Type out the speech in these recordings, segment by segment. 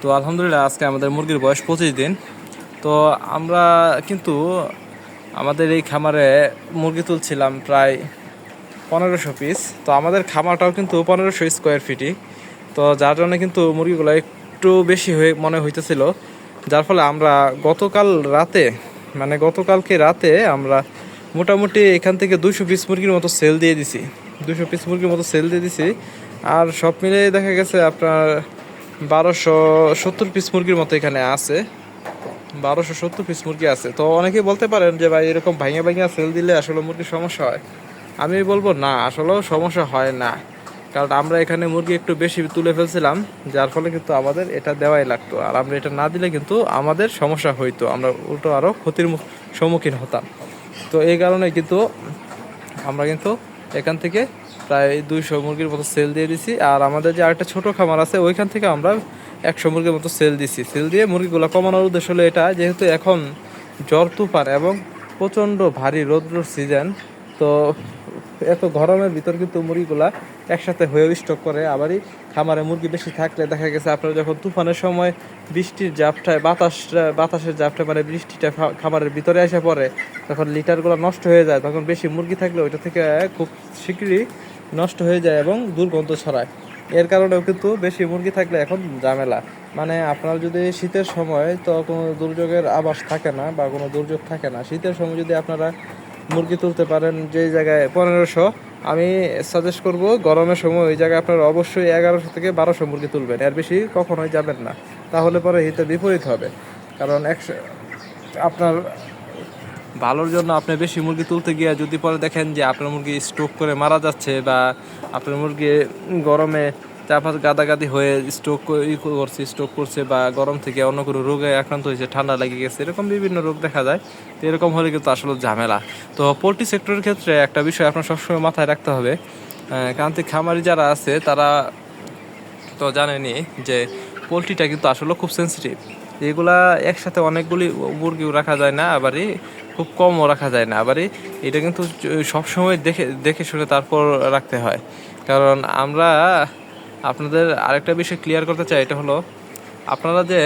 তো আলহামদুলিল্লাহ, আজকে আমাদের মুরগির বয়স পঁচিশ দিন। তো আমরা কিন্তু আমাদের এই খামারে মুরগি তুলছিলাম প্রায় পনেরোশো পিস তো আমাদের খামারটাও কিন্তু পনেরোশো স্কোয়ার ফিটই তো যার জন্য কিন্তু মুরগিগুলো একটু বেশি হয়ে মনে হইতেছিল। যার ফলে আমরা গতকাল রাতে মানে গতকালকে রাতে আমরা মোটামুটি এখান থেকে দুশো পিস মুরগির মতো সেল দিয়ে দিছি। দুশো পিস মুরগির মতো সেল দিয়ে দিছি। আর সব মিলে দেখা গেছে আপনার বারোশো সত্তর পিস মুরগির মতো এখানে আছে। বারোশো সত্তর পিস মুরগি আছে। তো অনেকেই বলতে পারেন যে, ভাই, এরকম ভাঙে ভাঙে সেল দিলে আসলে মুরগির সমস্যা হয়? আমি বলব, না, আসলেও সমস্যা হয় না। কারণ আমরা এখানে মুরগি একটু বেশি তুলে ফেলছিলাম, যার ফলে কিন্তু আমাদের এটা দেওয়াই লাগতো। আর আমরা এটা না দিলে কিন্তু আমাদের সমস্যা হইতো। আমরা উল্টো আরও ক্ষতির সম্মুখীন হতাম। তো এই কারণে কিন্তু আমরা কিন্তু এখান থেকে প্রায় দুইশো মুরগির মতো সেল দিয়ে দিছি। আর আমাদের যে আরেকটা ছোট খামার আছে, ওইখান থেকে আমরা একশো মুরগির মতো সেল দিছি। সেল দিয়ে মুরগিগুলো কমানোর উদ্দেশ্য হলো এটা, যেহেতু এখন জ্বর, তুফান এবং প্রচণ্ড ভারী রৌদ্র সিজন তো এত গরমের ভিতর কিন্তু মুরগিগুলা একসাথে হয়েও স্টক করে। আবারই খামারে মুরগি বেশি থাকলে দেখা গেছে আপনার যখন তুফানের সময় বৃষ্টির জাপটায় বাতাস বাতাসের জাপটা মানে বৃষ্টিটা খামারের ভিতরে এসে পড়ে, তখন লিটারগুলো নষ্ট হয়ে যায়। তখন বেশি মুরগি থাকলে ওইটা থেকে খুব শীঘ্রই নষ্ট হয়ে যায় এবং দুর্গন্ধ ছড়ায়। এর কারণেও কিন্তু বেশি মুরগি থাকলে এখন ঝামেলা। মানে আপনার যদি শীতের সময় তো কোনো দুর্যোগের আবাস থাকে না বা কোনো দুর্যোগ থাকে না, শীতের সময় যদি আপনারা মুরগি তুলতে পারেন যে জায়গায় পনেরোশো, আমি সাজেস্ট করব গরমের সময় ওই জায়গায় আপনারা অবশ্যই এগারোশো থেকে বারোশো মুরগি তুলবেন। এর বেশি কখনোই যাবেন না। তাহলে পরে হিতে বিপরীত হবে। কারণ একশো আপনার ভালোর জন্য আপনি বেশি মুরগি তুলতে গিয়ে যদি পরে দেখেন যে আপনার মুরগি স্ট্রোক করে মারা যাচ্ছে বা আপনার মুরগি গরমে চাপা গাদাগাদি হয়ে স্ট্রোক করছে স্ট্রোক করছে বা গরম থেকে অন্য কোনো রোগে আক্রান্ত হয়েছে, ঠান্ডা লেগে গেছে, এরকম বিভিন্ন রোগ দেখা যায়। তো এরকম হলে কিন্তু আসলে ঝামেলা। তো পোলট্রি সেক্টরের ক্ষেত্রে একটা বিষয় আপনার সবসময় মাথায় রাখতে হবে কান্তিক খামারি যারা আছে তারা তো জানেনি যে পোলট্রিটা কিন্তু আসলে খুব সেন্সিটিভ এগুলা একসাথে অনেকগুলি মুরগিও রাখা যায় না আবারই। খুব কমও রাখা যায় না। আবারই এটা কিন্তু সবসময় দেখে দেখে শুনে তারপর রাখতে হয়। কারণ আমরা আপনাদের আরেকটা বিষয় ক্লিয়ার করতে চাই, এটা হলো আপনারা যে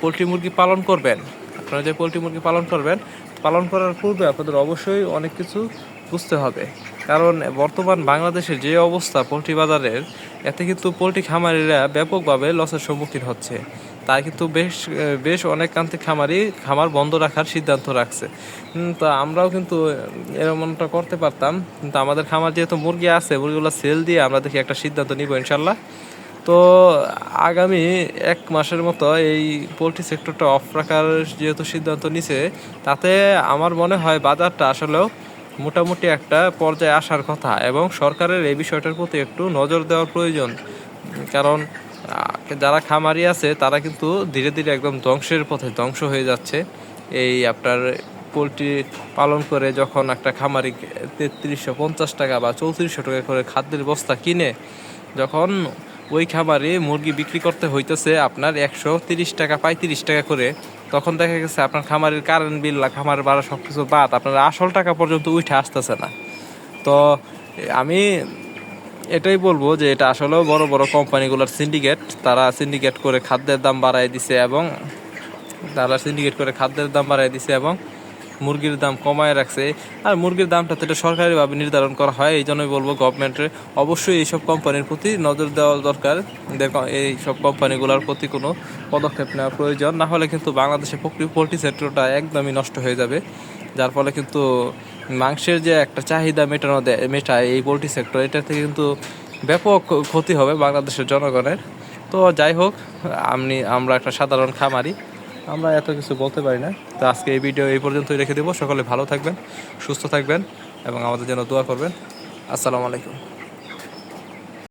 পোলট্রি মুরগি পালন করবেন, আপনারা যে পোলট্রি মুরগি পালন করবেন, পালন করার পূর্বে আপনাদের অবশ্যই অনেক কিছু বুঝতে হবে। কারণ বর্তমান বাংলাদেশের যে অবস্থা পোলট্রি বাজারের, এতে কিন্তু পোলট্রি খামারিরা ব্যাপকভাবে লসের সম্মুখীন হচ্ছে। তাই কিন্তু বেশ বেশ অনেক কান্তিক খামারি, খামার বন্ধ রাখার সিদ্ধান্ত রাখছে। তো আমরাও কিন্তু এরকমটা করতে পারতাম। কিন্তু আমাদের খামার যেহেতু মুরগি আছে, মুরগিগুলো সেল দিয়ে আমরা দেখি একটা সিদ্ধান্ত নিব ইনশাল্লাহ তো আগামী এক মাসের মতো এই পোলট্রি সেক্টরটা অফ রাখার যেহেতু সিদ্ধান্ত নিছে, তাতে আমার মনে হয় বাজারটা আসলেও মোটামুটি একটা পর্যায়ে আসার কথা এবং সরকারের এই বিষয়টার প্রতি একটু নজর দেওয়ার প্রয়োজন। কারণ যারা খামারি আছে, তারা কিন্তু ধীরে ধীরে একদম ধ্বংসের পথে ধ্বংস হয়ে যাচ্ছে। এই আপনার পোলট্রি পালন করে যখন একটা খামারি তেত্রিশশো পঞ্চাশ টাকা বা চৌত্রিশশো টাকা করে খাদ্যের বস্তা কিনে, যখন ওই খামারে মুরগি বিক্রি করতে হইতেছে আপনার একশো তিরিশ টাকা, পঁয়ত্রিশ টাকা করে, তখন দেখা গেছে আপনার খামারের কারেন্ট বিল খামারের ভাড়া সব কিছু বাদ, আপনার আসল টাকা পর্যন্ত উঠে আসতেছে না। তো আমি এটাই বলব যে এটা আসলেও বড় বড় কোম্পানিগুলোর সিন্ডিকেট তারা সিন্ডিকেট করে খাদ্যের দাম বাড়ায় দিছে এবং তারা সিন্ডিকেট করে খাদ্যের দাম বাড়ায় দিছে এবং মুরগির দাম কমায় রাখছে। আর মুরগির দামটা তো এটা সরকারিভাবে নির্ধারণ করা হয় এই জন্যই বলব গভর্নমেন্টের অবশ্যই এইসব কোম্পানির প্রতি নজর দেওয়া দরকার। দেখো এই সব কোম্পানিগুলোর প্রতি কোনো পদক্ষেপ নেওয়া প্রয়োজন। না হলে কিন্তু বাংলাদেশে পোলট্রি সেক্টরটা একদমই নষ্ট হয়ে যাবে। যার ফলে কিন্তু মাংসের যে একটা চাহিদা মেটানো দেয় মেটায় এই পোলট্রি সেক্টর এটা থেকে কিন্তু ব্যাপক ক্ষতি হবে বাংলাদেশের জনগণের। তো যাই হোক, আপনি, আমরা একটা সাধারণ খামারি, আমরা এত কিছু বলতে পারি না। তো আজকে এই ভিডিও এই পর্যন্তই রেখে দেবো। সকলে ভালো থাকবেন, সুস্থ থাকবেন, এবং আমাদের জন্য দোয়া করবেন। আসসালামু আলাইকুম।